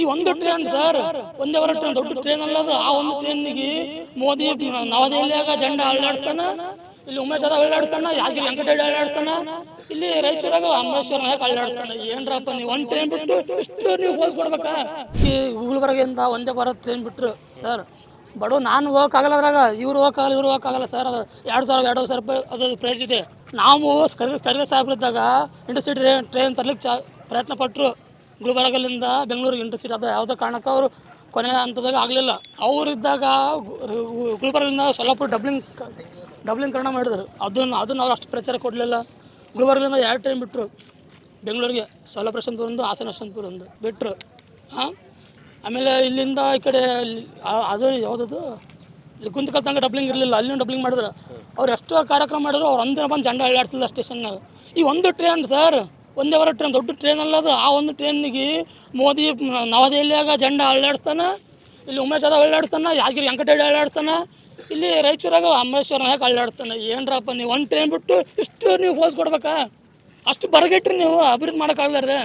ಈ ಒಂದು train sir ಒಂದೇ ವರ ಟ್ರೈನ್ ದೊಡ್ಡ ಟ್ರೈನ್ ಅಲ್ಲದು. ಆ ಒಂದು ಟ್ರೈನಿಗೆ ಮೋದಿ ನವದೆಹಲಿಯಾಗ ಜಂಡ ಅಳ್ಳಾಡ್ತಾನ ಇಲ್ಲಿ ಉಮೇಶ್ ಯಾದವ್ ಅಳ್ಳಾಡ್ತಾನ ಯಾದಗಿರಿ ವೆಂಕಟೇಶ್ ಅಳ್ಳಾಡ್ತಾನ ಇಲ್ಲಿ ರಾಯಚೂರಾಗ ಅಂಬೇಶ್ವರ ನಾಯಕ್ ಅಳ್ಳಾಡ್ತಾನ ಏನ್ರಪ್ಪ ನೀವು ಒಂದು ಟ್ರೈನ್ ಬಿಟ್ಟು ಇಷ್ಟು ನೀವು ಹೋಸ್ ಕೊಡ್ಬೇಕ? ಈ ಗುಲ್ಬರ್ಗಿಂದ ಒಂದೇ ಬರೋ ಟ್ರೈನ್ ಬಿಟ್ರು ಸರ್ ಬಡವ ನಾನು ಹೋಗಕ್ಕಾಗಲ್ಲ ಅದ್ರಾಗ ಇವ್ರು ಹೋಗೋಕ್ಕಾಗಲ್ಲ ಇವ್ರು ಹೋಗೋಕ್ಕಾಗಲ್ಲ ಸರ್ ಅದು ಎರಡು ಸಾವಿರ ಎರಡು ಸಾವಿರ ರೂಪಾಯಿ ಅದು ಪ್ರೈಸ್ ಇದೆ. ನಾವು ಕರ್ಗ ಕರ್ಗ ಸಾಹೇಬ್ರಿದ್ದಾಗ ಇಂಡಸ್ಟ್ರಿ ಟ್ರೈನ್ ಟ್ರೈನ್ ತರ್ಲಿಕ್ಕೆ ಚಾ ಪ್ರಯತ್ನ ಪಟ್ಟರು ಗುಲ್ಬರ್ಗಲಿಂದ ಬೆಂಗಳೂರಿಗೆ ಇಂಟರ್ಸಿಟಿ ಅದು ಯಾವುದೋ ಕಾರಣಕ್ಕೆ ಅವರು ಕೊನೆಯ ಹಂತದಾಗ ಆಗಲಿಲ್ಲ. ಅವರಿದ್ದಾಗ ಗುಲ್ಬರ್ಗದಿಂದ ಸೊಲ್ಲಾಪುರ ಡಬ್ಲಿಂಗ್ ಡಬ್ಲಿಂಗ್ ಕಾರಣ ಮಾಡಿದ್ರು. ಅದನ್ನು ಅದನ್ನು ಅವ್ರು ಅಷ್ಟು ಪ್ರಚಾರ ಕೊಡಲಿಲ್ಲ. ಗುಲ್ಬರ್ಗದಿಂದ ಎರಡು ಟ್ರೈನ್ ಬಿಟ್ಟರು ಬೆಂಗಳೂರಿಗೆ ಸೊಲ್ಲಾಪುರ ಒಂದು ಹಾಸನ ಒಂದು ಬಿಟ್ಟರು ಹಾಂ? ಆಮೇಲೆ ಇಲ್ಲಿಂದ ಈ ಕಡೆ ಅದು ಯಾವುದದು? ಕುಂತಕಲ್ ತನಕ ಡಬ್ಲಿಂಗ್ ಇರಲಿಲ್ಲ. ಅಲ್ಲಿನೂ ಡಬ್ಲಿಂಗ್ ಮಾಡಿದ್ರು. ಅವ್ರು ಎಷ್ಟೋ ಕಾರ್ಯಕ್ರಮ ಮಾಡಿದ್ರು. ಅವ್ರು ಒಂದಿನ ಬಂದು ಜಂಡ ಅಳ್ಳಾಡ್ತಿಲ್ಲ ಸ್ಟೇಷನ್ನಾಗ. ಈ ಒಂದು ಟ್ರೈನ್ ಸರ್ ಒಂದೇ ವರ ಟ್ರೈನ್ ದೊಡ್ಡ ಟ್ರೈನ್ ಅಲ್ಲದು ಆ ಒಂದು ಟ್ರೈನಿಗೆ ಮೋದಿ ನವದೆಹಲಿಯಾಗ ಜಂಡ ಅಳ್ಳಾಡ್ತಾನ ಇಲ್ಲಿ ಉಮೇಶ್ ಯಾದವ್ ಅಳ್ಳಾಡ್ತಾನ ಯಾದಗಿರಿ ವೆಂಕಟೇಶ್ ಅಳ್ಳಾಡ್ತಾನ ಇಲ್ಲಿ ರಾಯಚೂರಾಗ ಅಂಬೇಶ್ವರ ನಾಯಕ್ ಅಳ್ಳಾಡ್ತಾನೆ ಏನ್ರಪ್ಪ ನೀವು, ಒಂದು ಟ್ರೈನ್ ಬಿಟ್ಟು ಇಷ್ಟು ನೀವು ಹೋಸ್ ಕೊಡ್ಬೇಕಾ? ಅಷ್ಟು ಬರಗೆಟ್ರಿ ನೀವು, ಅಭಿವೃದ್ಧಿ ಮಾಡೋಕ್ಕಾಗ್ಲಾರ್ದೆ.